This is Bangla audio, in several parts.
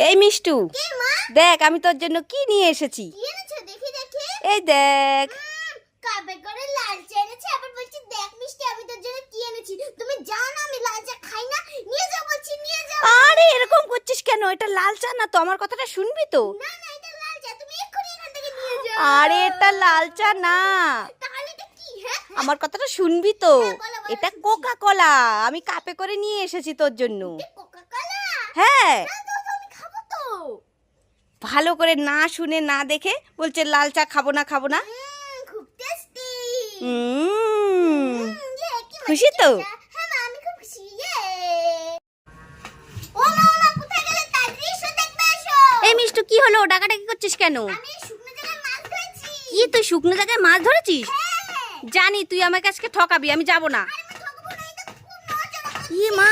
এই মিষ্টু দেখ আমি তোর জন্য কি নিয়ে এসেছি। এই দেখ। কাবে করে লাল চা এনেছে আবার বলছি দেখ মিষ্টি আমি তোর জন্য কি এনেছি? তুমি জানো না আমি লাল চা খাই না? নিয়ে যাও বলছি নিয়ে যাও। আরে এরকম করছিস কেন? এটা লাল চা না তো? আমার কথাটা শুনবি তো? না না এটা লাল চা। তুমি এক্ষুনি এখান থেকে নিয়ে যাও। আরে এটা লাল চা না। তাহলে এটা কি হ্যাঁ? আমার কথাটা শুনবি তো? হ্যাঁ, এটা। কোকা কোলা আমি কাপে করে নিয়ে এসেছি তোর জন্য। কোকা কোলা হ্যাঁ না দাও তো আমি খাব তো ভালো করে না শুনে না দেখে বলছে লাল চা খাব না খাব না। খুব টেস্টি খুশি তো? হ্যাঁ ইয়ে। এই মিষ্টু কি হলো? ডাকাডাকি করছিস কেন? কি তুই শুকনো জায়গায় মাছ ধরেছিস? হ্যাঁ। জানি তুই আমাকে আজকে ঠকাবি আমি যাব না। ই মা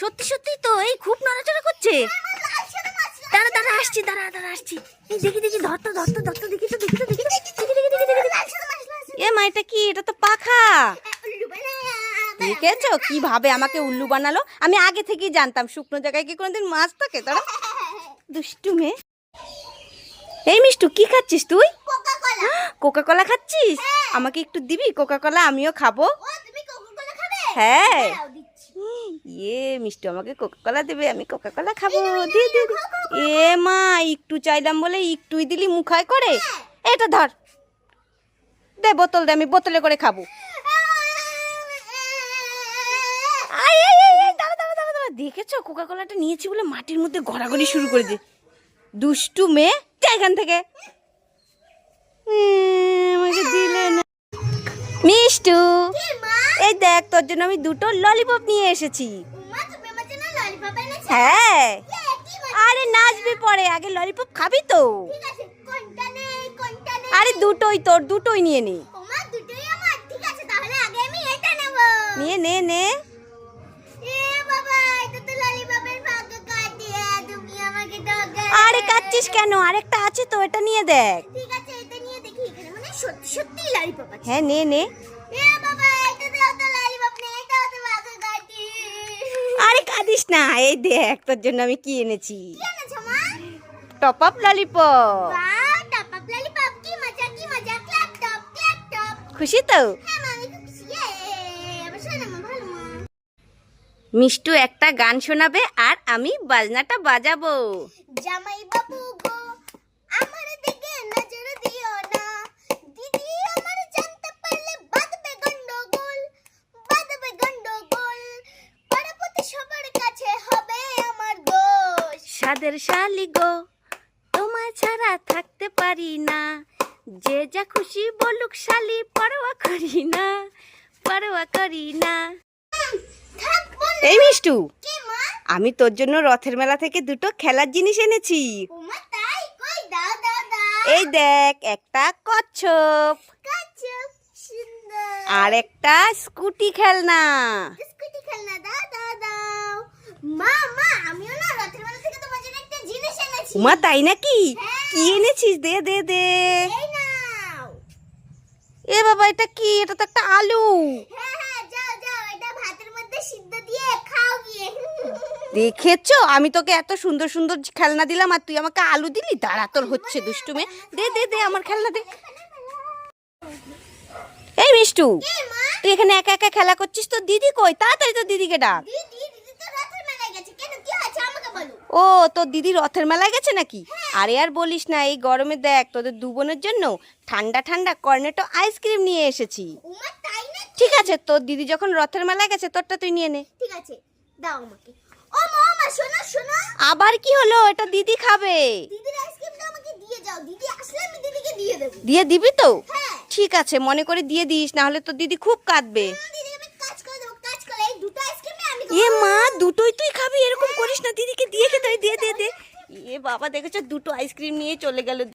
সত্যি সত্যি তো এই খুব নড়াচড়া করছে আমার লাল সাদা মাছ দাঁড়া দাঁড়া দাঁড়া দাঁড়া আসছি। এই দেখি দেখি ধর তো ধর তো ধর তো দেখি তো দেখি তো দেখি তো দেখি দেখি দেখি দেখি দেখি লাল সাদা মাছ লাল সাদা এ মা এটা কি? এটা তো পাখা। দেখেছ? কীভাবে আমাকে উল্লু বানালো? আমি আগে থেকেই জানতাম শুকনো জায়গায় কি কোনোদিন মাছ থাকে তারা। দুষ্টু মেয়ে। এই মিষ্টু কি খাচ্ছিস তুই? কোকা কোলা খাচ্ছিস? আমাকে একটু দিবি? কোকা কোলা আমিও খাব। হ্যাঁ। দিচ্ছি ইয়ে মিষ্টি আমাকে কোকা কোলা দেবে, আমি কোকা কোলা খাব দিয়ে দিয়ে। এ মা, একটু চাইলাম বলে একটুই দিলি মুখায় করে। এটা ধর। দে, বোতল দে, আমি বোতলে করে খাব। দেখেছ? কোকা কোলাটা নিয়েছি বলে মাটির মধ্যে গড়াগড়ি শুরু করে দে। দুষ্টু মেয়ে এখান থেকে। দিলে না। মিষ্টু। এই দেখ তোর জন্য আমি দুটো ললিপপ নিয়ে এসেছি। হ্যাঁ। ইয়ে। আরে নাচবি পরে আগে ললিপপ খাবি তো। আরে দুটোই তোর দুটোই নিয়ে নে। নিয়ে নে নে। আরে কাচ্ছিস কেন? আরেকটা আছে তো এটা নিয়ে দেখ। ঠিক আছে এটা নিয়ে দেখি এখানে মানে সত্যি সত্যি ললিপপ আছে। হ্যাঁ নে নে এ বাবা এটা তো তো ললিপপ নেই এটা তো ভাগ্য কাটি কাঁদিস না? এই দেখ তোর জন্য আমি কি এনেছি। টপ আপ ললিপপ খুশি তো? হ্যাঁ মিষ্টু একটা গান শোনাবে আর আমি বাজনাটা বাজাবো। জামাই বাবু সাদের শালি গো তোমায় ছাড়া থাকতে পারি না। যে যা খুশি বলুক শালি পরোয়া করি না পরোয়া করি না। এই মিষ্টু আমি তোর জন্য রথের মেলা থেকে দুটো খেলার জিনিস এনেছি। এই দেখ একটা কচ্ছপ আর একটা স্কুটি খেলনা। স্কুটি খেলনা দাও দাও দাও। মা মা আমিও না রথের মেলা থেকে তোমার জন্য একটা জিনিস এনেছি উমা তাই নাকি? কি এনেছিস? দে দে দে। এ বাবা এটা কি? এটা তো একটা আলু। হ্যাঁ হ্যাঁ দেখেছ? আমি তোকে এত সুন্দর সুন্দর খেলনা দিলাম আর তুই আমাকে আলু দিলি? দাঁড়া তোর হচ্ছে দুষ্টু মেয়ে দে দে দে আমার খেলনা দে। এই মিষ্টু তুই এখানে একা একা খেলা করছিস? তো দিদি কই? তাড়াতাড়ি তো দিদিকে ডাক দিদি দিদি তো রথের মেলায় গেছে কেন কি হয়েছে আমাকে বলো ও তোর দিদি রথের মেলায় গেছে নাকি? আরে আর বলিস না এই গরমে দেখ তোদের দু বোনের জন্য ঠান্ডা ঠান্ডা কর্নেটো আইসক্রিম নিয়ে এসেছি। ঠিক আছে তোর দিদি যখন রথের মেলায় গেছে তোরটা তুই নিয়ে নে। ঠিক আছে দাও আমাকে। ও মা মা শোনো শোনো। আবার কি হলো? এটা দিদি খাবে। দিদির আইসক্রিমটা আমাকে দিয়ে যাও। দিদি আসলে আমি দিদিকে দিয়ে দেবো। দিয়ে দিবি তো? হ্যাঁ। ঠিক আছে মনে করে দিয়ে দিস না হলে তোর দিদি খুব কাঁদবে না, দিদি আমি কাজ করে দেবো কাজ করে এই দুটো আইসক্রিমে আমি এ মা দুটোই তুই খাবি এরকম করিস না দিদিকে দিয়ে খেতে হয়, দিয়ে দে দে এ বাবা দেখেছ? দুটো আইসক্রিম নিয়ে চলে গেল।